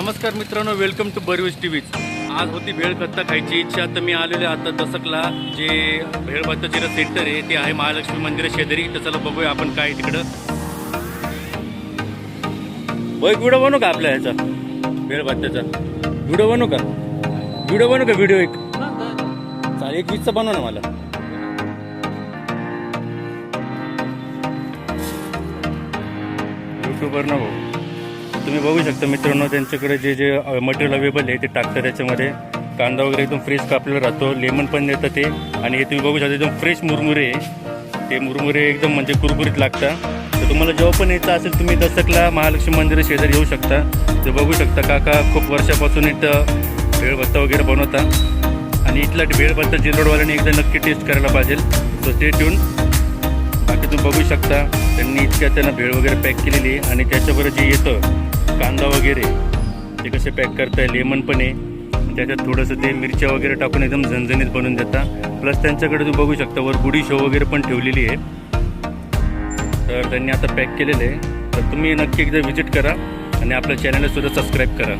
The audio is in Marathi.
नमस्कार मित्रांनो वेलकम टू बरवीज टी आज होती भेळ कत्ता खायची इच्छा तर मी आलेले आता दसकला जे भेळ भत्ताचे सेंटर आहे ते आहे महालक्ष्मी मंदिर शेजारी. तर चला बघूया आपण काय तिकडं. बघ व्हिडिओ बनू का आपल्या ह्याचा? भेळ भत्त्याचा व्हिडिओ बनू का? व्हिडिओ बनू का व्हिडिओ एक? चालेल एक वीसचा बनव ना मला. युट्यूबर ना भाऊ तुम्ही बघू शकता मित्रांनो त्यांच्याकडे जे जे मटेरियल अवेलेबल आहे ते टाकतात त्याच्यामध्ये. कांदा वगैरे एकदम फ्रेश कापलेला राहतो लेमन पण देतं ते. आणि हे तुम्ही बघू शकता एकदम फ्रेश मुरमुरे आहे. ते मुरमुरे एकदम म्हणजे कुरकुरीत लागतात. तर तुम्हाला जेव्हा पण यायचं असेल तुम्ही दसकला महालक्ष्मी मंदिर शेजारी येऊ शकता. ते बघू शकता काका खूप वर्षापासून इथं भेळभत्ता वगैरे बनवता. आणि इथला भेळभत्ता जिरोडवाल्याने एकदा नक्की टेस्ट करायला पाहिजे. सो ते ठेवून बाकी तुम्ही बघू शकता त्यांनी इतक्या त्यांना भेळ वगैरे पॅक केलेली आणि त्याच्याबरोबर जे येतं वगैरे. ते कसे पॅक करताय लेमन पण आहे. त्याच्यात थोडंसं ते मिरच्या वगैरे टाकून एकदम झणझणीत बनवून देता. प्लस त्यांच्याकडे तुम्ही बघू शकता वर गुढी शो वगैरे पण ठेवलेली आहे. तर त्यांनी आता पॅक केलेलं आहे. तर तुम्ही नक्की एकदा व्हिजिट करा आणि आपल्या चॅनलसुद्धा सबस्क्राईब करा.